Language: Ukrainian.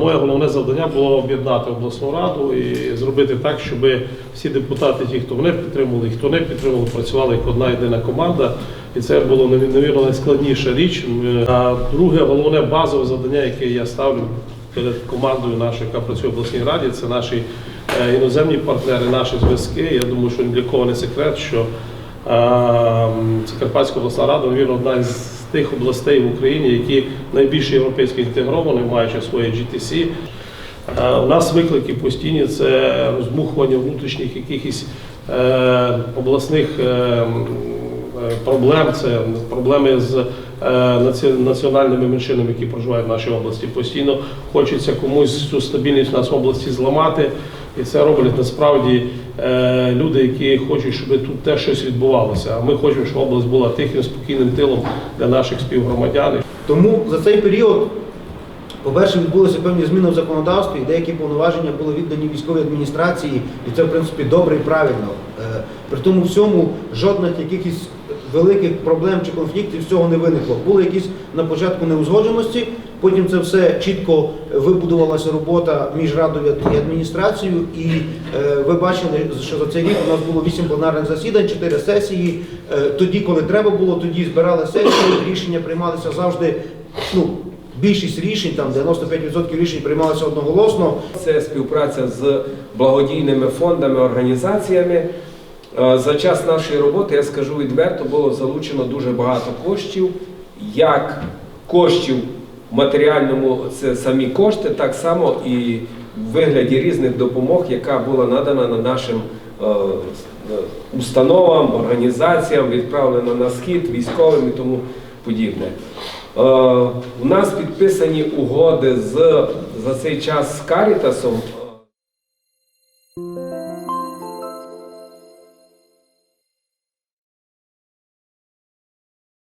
Моє головне завдання було об'єднати обласну раду і зробити так, щоб всі депутати, ті, хто мене підтримували, хто не підтримували, працювали як одна єдина команда. І це було навірно найскладніша річ. А друге головне базове завдання, яке я ставлю перед командою нашою, яка працює в обласній раді, це наші е, іноземні партнери, наші зв'язки. Я думаю, що ні для кого не секрет, що Закарпатська обласна рада, навірно, одна з тих областей в Україні, які найбільш європейсько інтегровані, маючи своє GTC. У нас виклики постійні це розмухування внутрішніх якихось е, обласних е, проблем, це проблеми з е, національними меншинами, які проживають в нашій області. Постійно хочеться комусь цю стабільність в нас в області зламати. І це роблять насправді е, люди, які хочуть, щоб тут теж щось відбувалося. А ми хочемо, щоб область була тихим, спокійним тилом для наших співгромадян. Тому за цей період, по-перше, відбулися певні зміни в законодавстві, і деякі повноваження були віддані військовій адміністрації, і це, в принципі, добре і правильно. Е, При тому всьому жодних якихось великих проблем чи конфліктів цього не виникло. Були якісь на початку неузгодженості, потім це все чітко вибудувалася робота між радою і адміністрацією. І е, ви бачили, що за цей рік у нас було 8 пленарних засідань, 4 сесії. Е, тоді, коли треба було, тоді збирали сесію, рішення приймалися завжди. Ну, більшість рішень, там 95% рішень приймалися одноголосно. Це співпраця з благодійними фондами, організаціями. Е, За час нашої роботи, я скажу відверто, було залучено дуже багато коштів, як коштів в матеріальному це самі кошти, так само і в вигляді різних допомог, яка була надана на нашим е, установам, організаціям, відправлена на схід, військовим і тому подібне. Е, У нас підписані угоди з за цей час з Карітасом